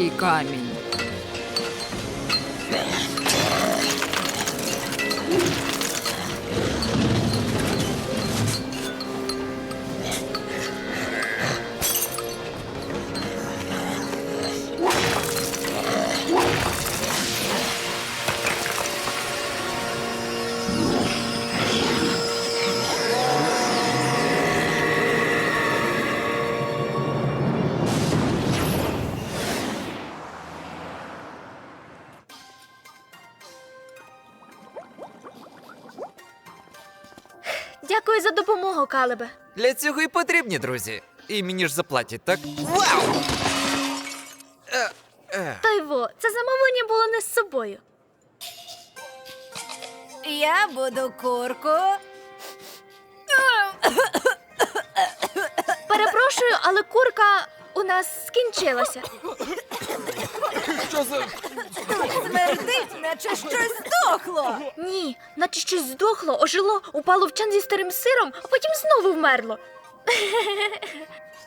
Трепський камінь. Допомогу, Калебе. Для цього і потрібні друзі. І мені ж заплатять, так? Вау! Е, е. Тайво, це замовлення було не з собою. Я буду курку. Перепрошую, але курка у нас скінчилася. Що за. Смердить, наче щось здохло. Ні, наче щось здохло, ожило, упало в чан зі старим сиром, а потім знову вмерло.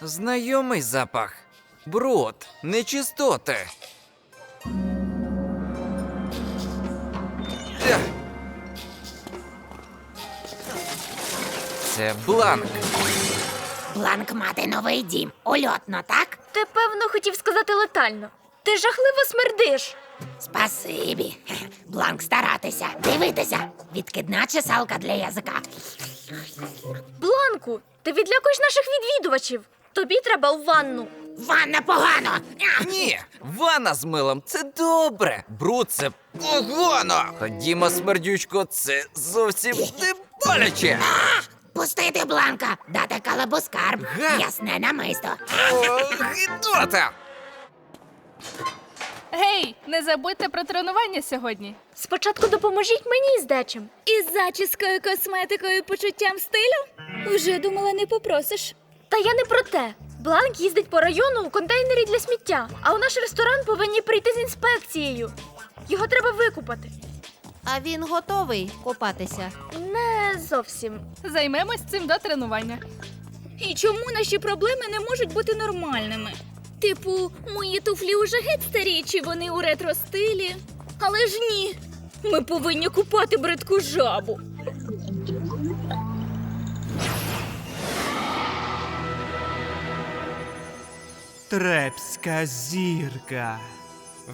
Знайомий запах. Бруд, нечистоти. Це бланк. Бланк мати новий дім. Ульотно, так? Ти, певно, хотів сказати летально. Ти жахливо смердиш. Спасибі. Бланк старатися, дивитися. Відкидна чесалка для язика. Бланку, ти відлякуєш наших відвідувачів. Тобі треба в ванну. Ванна погано. А! Ні, ванна з милом це добре. Бруд це погано. Ходімо, смердючко, це зовсім не боляче. Пустити бланка, дати калабу скарб. Га. Ясне намисто. О, гидота! Гей, не забудьте про тренування сьогодні. Спочатку допоможіть мені з дечим. Із зачіскою, косметикою, почуттям стилю? Вже думала, не попросиш. Та я не про те. Бланк їздить по району у контейнері для сміття, а у наш ресторан повинні прийти з інспекцією. Його треба викупати. А він готовий купатися. Не зовсім. Займемось цим до тренування. І чому наші проблеми не можуть бути нормальними? Типу, мої туфлі уже геть старі, чи вони у ретро стилі? Але ж ні. Ми повинні купати бридку жабу. Трепська зірка.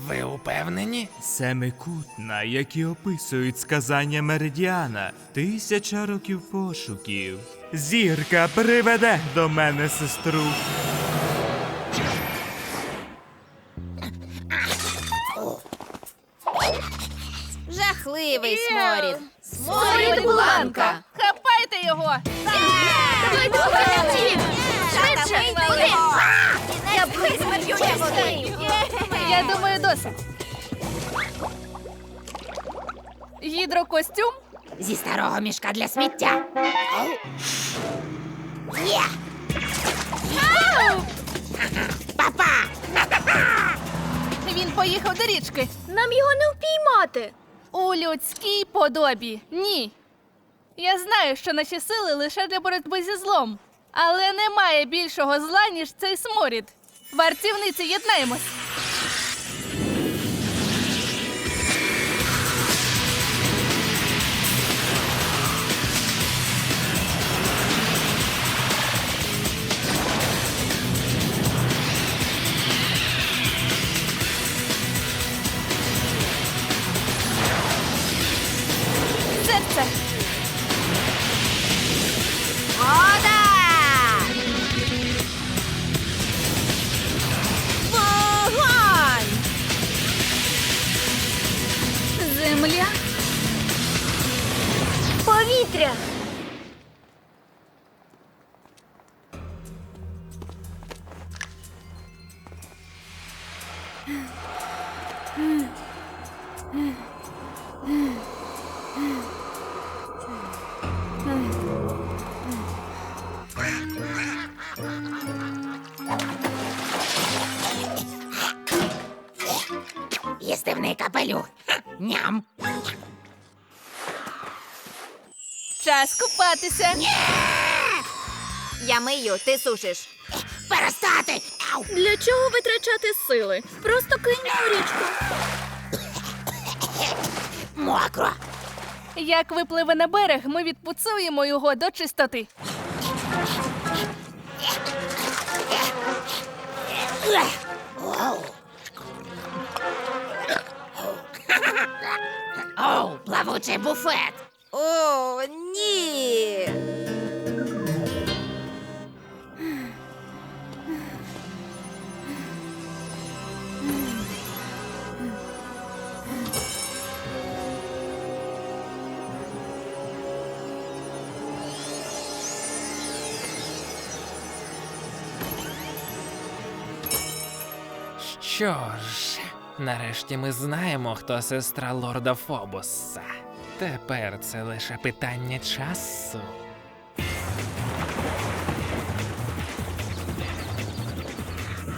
Ви упевнені? Семикутна, які описують сказання Меридіана. Тисяча років пошуків. Зірка приведе до мене сестру. Жахливий сморід. Сморід Бланка! Хапайте його! Швидше! Я думаю, досить. Гідрокостюм? Зі старого мішка для сміття. Є! Папа! Він поїхав до річки. Нам його не впіймати. У людській подобі. Ні. Я знаю, що наші сили лише для боротьби зі злом. Але немає більшого зла, ніж цей сморід. Вартівниці, єднаємось. Їстивний капелюх. Ха, Ням. Час купатися. Я мию, ти сушиш. Для чого витрачати сили? Просто кинь у річку. Мокро. Як випливе на берег, ми відпуцуємо його до чистоти. Оу. Оу, плавучий буфет. О, Що ж, нарешті ми знаємо, хто сестра лорда Фобоса. Тепер це лише питання часу.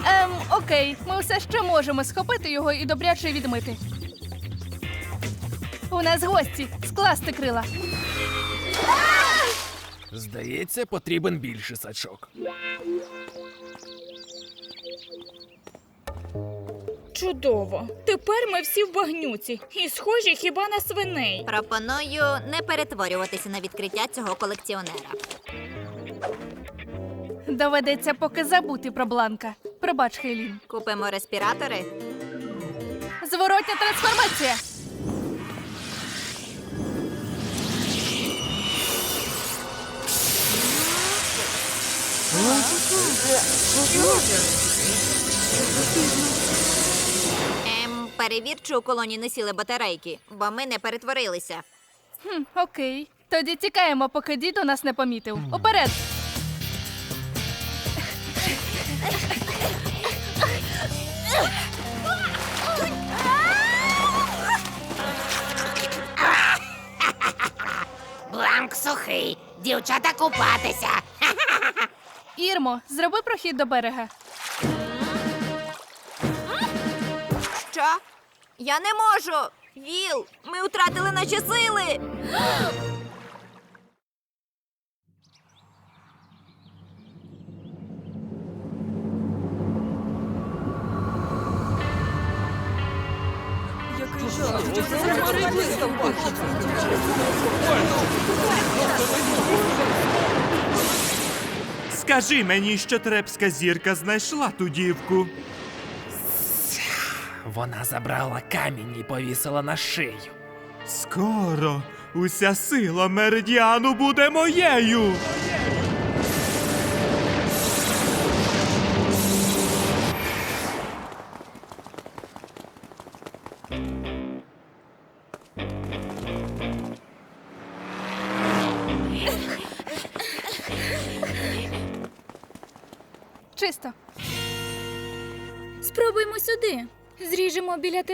Ем, окей, ми все ще можемо схопити його і добряче відмити. У нас гості скласти крила. Здається, потрібен більше сачок. Чудово. Тепер ми всі в багнюці і схожі хіба на свиней. Пропоную не перетворюватися на відкриття цього колекціонера. Доведеться поки забути про Бланка. Пробач, Хейлін. Купимо респіратори. Зворотня трансформація. Ем, перевір, чи у колоні не сіли батарейки, бо ми не перетворилися. Хм, окей. Тоді тікаємо, поки дідо нас не помітив. Уперед! Бланк сухий. Дівчата купатися. Ірмо, зроби прохід до берега. Що? Я не можу. Віл, ми втратили наші сили. Скажи мені, що трепська зірка знайшла ту дівку. Вона забрала камінь і повісила на шию. Скоро уся сила меридіану буде моєю.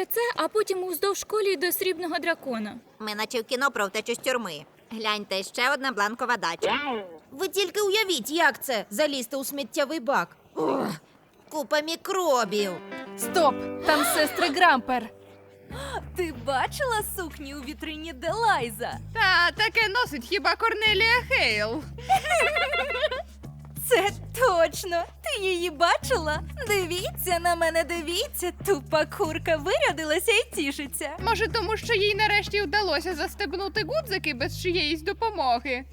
Біля ТЦ, а потім уздовж колії до срібного дракона. Ми наче в кіно про втечу з тюрми. Гляньте, ще одна бланкова дача. Ви тільки уявіть, як це залізти у сміттєвий бак. Ох, купа мікробів. Стоп! Там сестри Грампер. Ти бачила сукні у вітрині Делайза? Та таке носить хіба Корнелія Хейл. Це точно! Ти її бачила? Дивіться на мене, дивіться, тупа курка вирядилася і тішиться. Може, тому що їй нарешті вдалося застебнути гудзики без чиєїсь допомоги.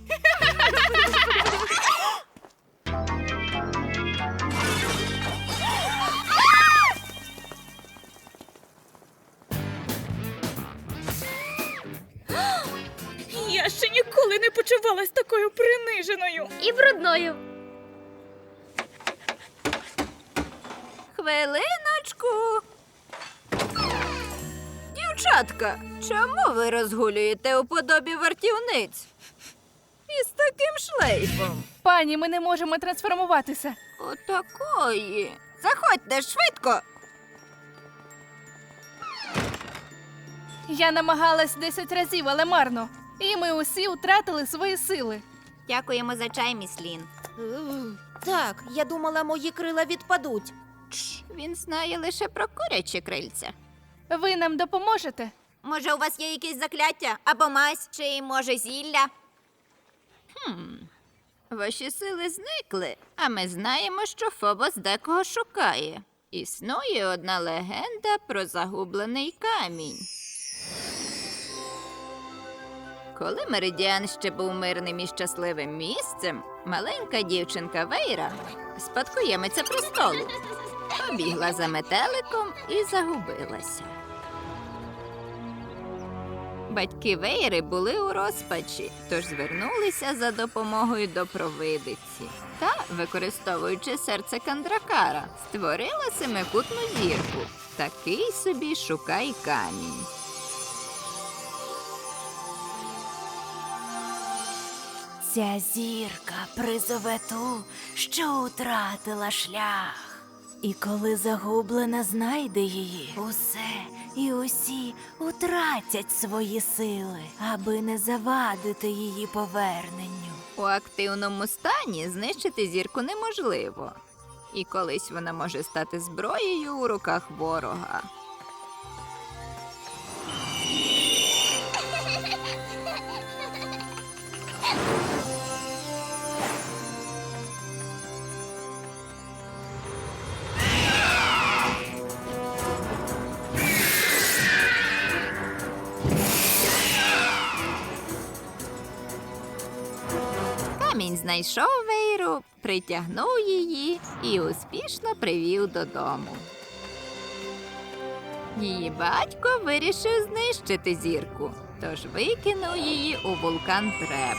Я ще ніколи не почувалась такою приниженою. І брудною. Хвилиночку. Дівчатка, чому ви розгулюєте у подобі вартівниць? Із таким шлейфом. Пані, ми не можемо трансформуватися. Отакої. Заходьте швидко. Я намагалась 10 разів, але марно. І ми усі втратили свої сили. Дякуємо за чай, міс Лін. Е, Так, я думала, мої крила відпадуть. Він знає лише про курячі крильця. Ви нам допоможете? Може, у вас є якесь закляття або мазь, чи може зілля? Хм. Ваші сили зникли, а ми знаємо, що Фобос декого шукає. Існує одна легенда про загублений камінь. Коли Меридіан ще був мирним і щасливим місцем, маленька дівчинка Вейра, спадкоємиця престолу, побігла за метеликом і загубилася. Батьки Вейри були у розпачі, тож звернулися за допомогою до провидиці та, використовуючи серце Кандракара, створила семикутну зірку. Такий собі шукай камінь. Ця зірка призове ту, що утратила шлях. І коли загублена знайде її, усе і усі утратять свої сили, аби не завадити її поверненню. У активному стані знищити зірку неможливо. І колись вона може стати зброєю у руках ворога. Знайшов Вейру, притягнув її і успішно привів додому. Її батько вирішив знищити зірку, тож викинув її у вулкан Треб.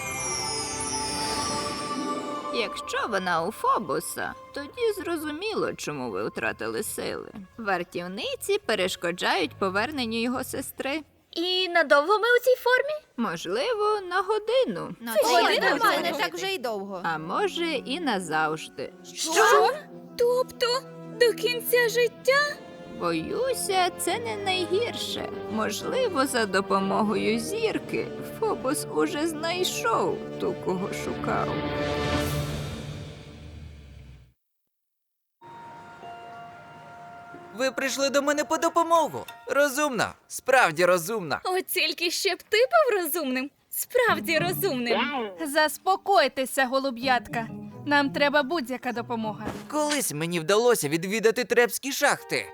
Якщо вона у Фобуса, тоді зрозуміло, чому ви втратили сили. Вартівниці перешкоджають поверненню його сестри. І надовго ми у цій формі? Можливо, на годину. Це, година я думаю, не бути. так вже й довго. А може і назавжди. Що? Тобто до кінця життя? Боюся, це не найгірше. Можливо, за допомогою зірки Фобос уже знайшов ту, кого шукав. Ви прийшли до мене по допомогу. Розумна, справді розумна. От тільки ще б ти був розумним. Справді розумним. Заспокойтеся, голуб'ятка. Нам треба будь-яка допомога. Колись мені вдалося відвідати трепські шахти.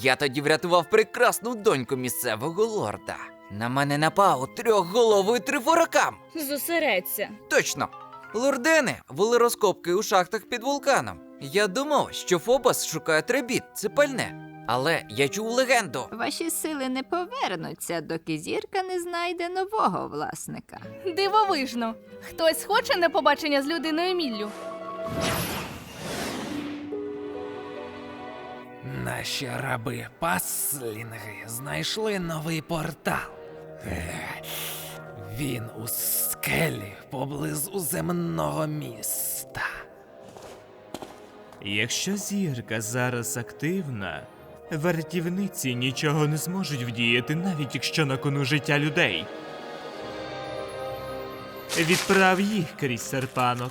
Я тоді врятував прекрасну доньку місцевого лорда. На мене напав трьохголовий трифоракам. Зосередься. Точно. Лордени вели розкопки у шахтах під вулканом. Я думав, що Фобос шукає требіт, це пальне. Але я чув легенду. Ваші сили не повернуться, доки зірка не знайде нового власника. Дивовижно. Хтось хоче на побачення з людиною Міллю? Наші раби паслінги знайшли новий портал. Е, Він у скелі поблизу земного міста. Якщо зірка зараз активна, вартівниці нічого не зможуть вдіяти, навіть якщо на кону життя людей. Відправ їх крізь серпанок.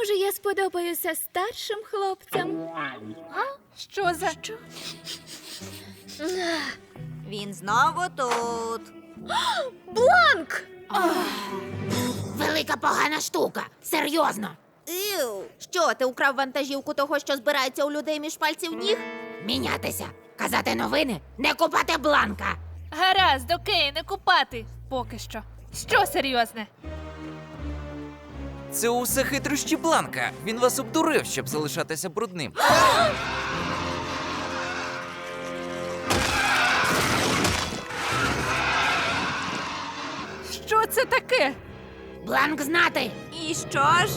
Може, я сподобаюся старшим хлопцям? Що за. Він знову тут. Бланк! Велика погана штука. Серйозно. Іу, що, ти украв вантажівку того, що збирається у людей між пальців ніг? Мінятися, казати новини, не купати бланка. Гаразд, окей, не купати. Поки що. Що серйозне? Це усе хитрощі бланка. Він вас обдурив, щоб залишатися брудним. Що це таке? Бланк знати. І що ж?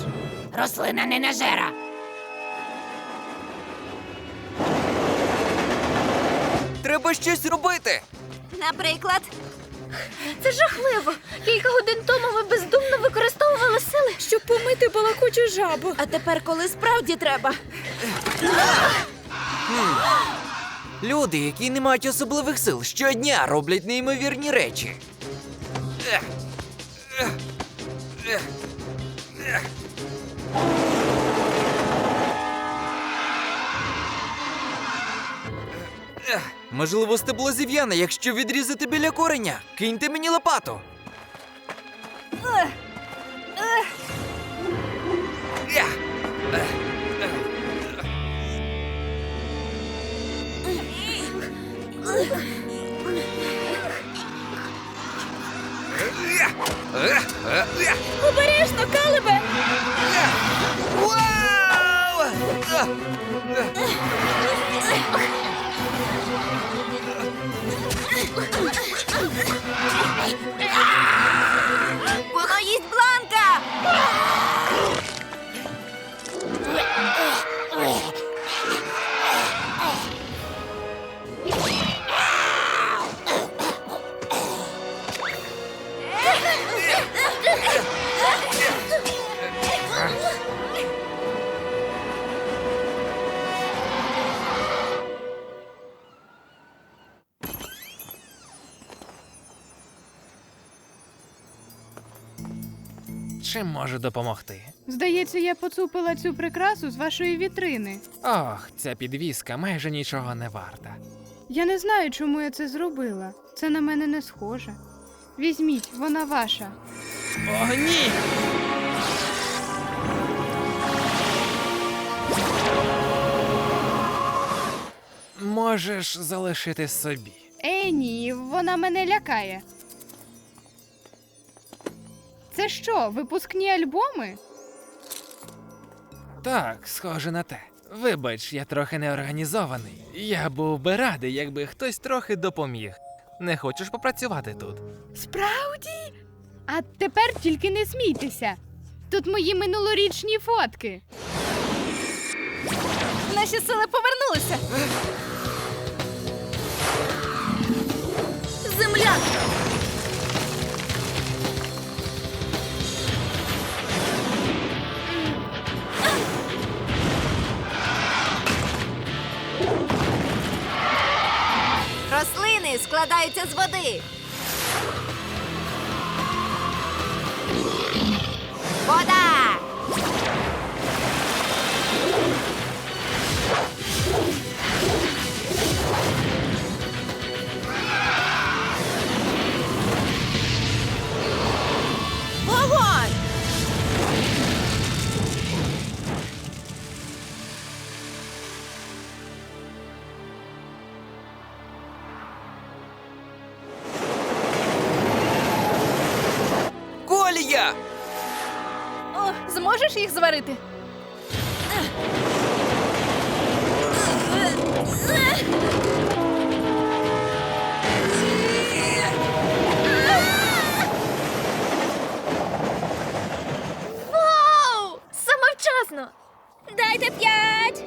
Рослина не нажера. Треба щось робити. Наприклад, це жахливо. Кілька годин тому ми бездумно використовували сили, щоб помити балакучу жабу. А тепер, коли справді треба. Люди, які не мають особливих сил, щодня роблять неймовірні речі. Ех. Ех. Можливо, стебло зів'яне, якщо відрізати біля кореня. Киньте мені лопату. Ех. Ех. Обережно, Калебе! Вау! Чим можу допомогти? Здається, я поцупила цю прикрасу з вашої вітрини. Ох, ця підвіска майже нічого не варта. Я не знаю, чому я це зробила. Це на мене не схоже. Візьміть, вона ваша. О, ні! Можеш залишити собі. Е, ні, вона мене лякає. Це що, випускні альбоми? Так, схоже на те. Вибач, я трохи неорганізований. Я був би радий, якби хтось трохи допоміг. Не хочеш попрацювати тут? Справді? А тепер тільки не смійтеся. Тут мої минулорічні фотки. Наші сили повернулися. Рослини з води. О, зможеш їх зварити? Вау! Саме вчасно! Дайте п'ять!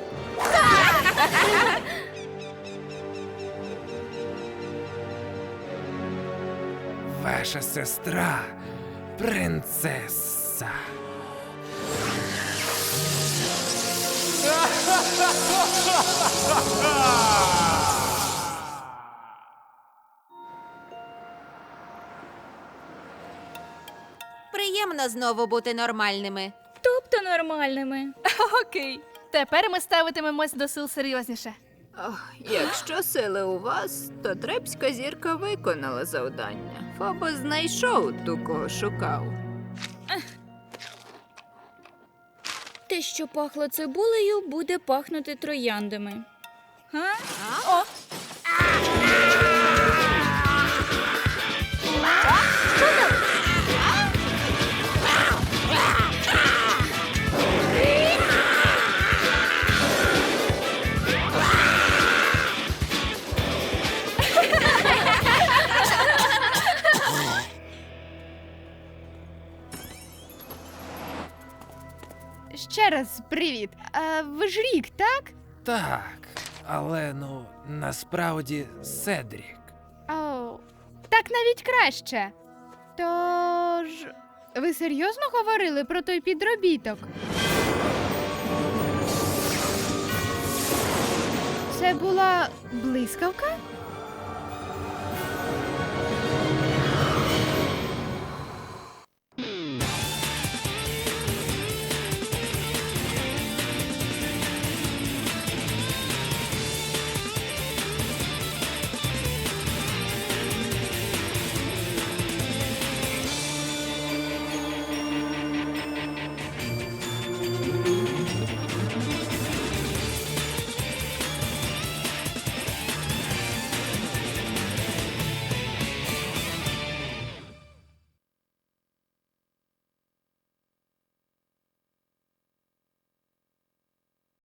Ваша сестра, принцеса. Приємно знову бути нормальними. Тобто нормальними. Окей. Тепер ми ставитимемось до сил серйозніше. Ох, якщо сили у вас, то трепська зірка виконала завдання. Фобос знайшов ту, кого шукав. Те, що пахло цибулею, буде пахнути трояндами. Га? О, так? Але ну насправді Седрік. О, так навіть краще. Тож. Ви серйозно говорили про той підробіток? Це була блискавка?